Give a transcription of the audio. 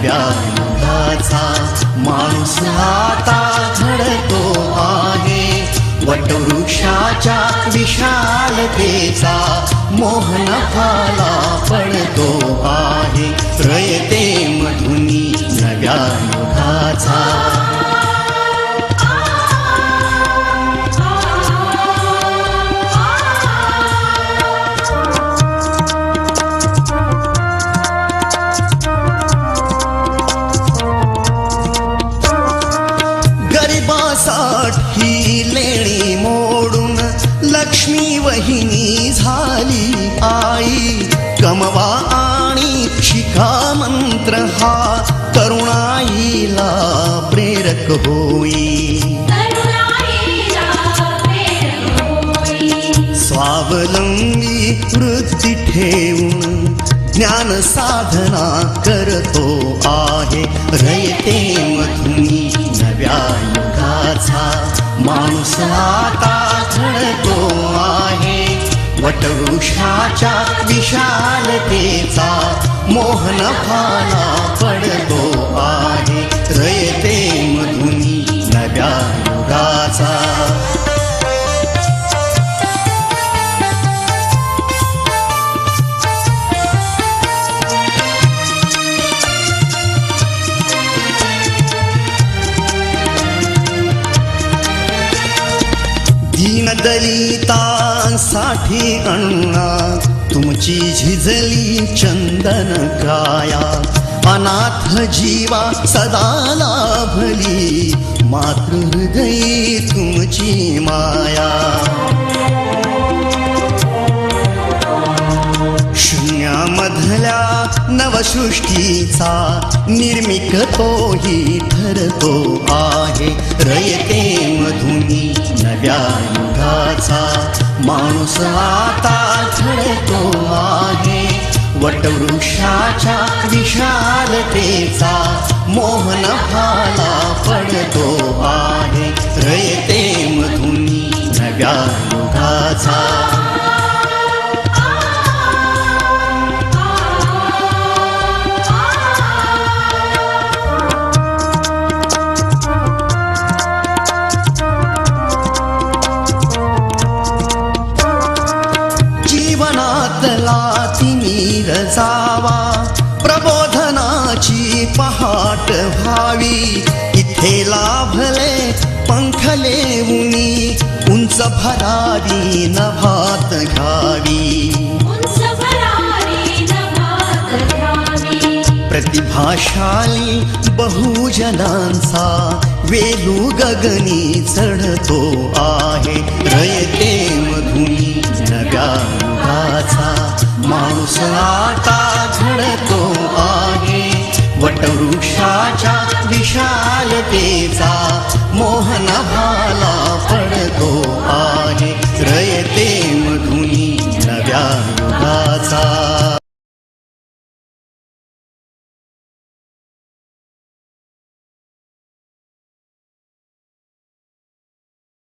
नव्या युगाचा माणूस आता घडतो आहे. वटवृक्षाच्या विशालतेचा मोहन फाला पडतो आहे. रयते मधुनी नव्या युगाचा तरुणाईला प्रेरक होई. स्वावलंबी वृत्ती ठेवून ज्ञान साधना करतो आहे. रयते मधुनी नव्या युगाचा माणूस आता घडतो आहे. वटवृक्षाच्या विशालतेचा मोहन फाला पडतो माझा दलितांसाठी अण्णा तुमची झिजली चंदन काया अनाथ जीवा सदा लाभली. मातृहृदयी तुमची माया. शून्यामधल्या नवसृष्टीचा निर्मिक तोही ठरतो आहे. रयते मधुनी नव्या युगाचा. माणूस आता ठरतो आहे. वटवृक्षाच्या विशालतेचा मोहन फाला पडतो. रयते मधुनी नव्या युगाचा. जीवनातला तिमीर जावा प्रबोधनाची पहाट व्हावी. हे लाभले पंखले उनी उंच भरावी नभात घ्यावी. प्रतिभाशाली बहुजनांचा वेलू गगनी चढतो आहे. रयते मधुनी नव्या युगाचा माणूस आता घडतो आहे. वटवृक्षाच्या विशालतेचा मोहन भा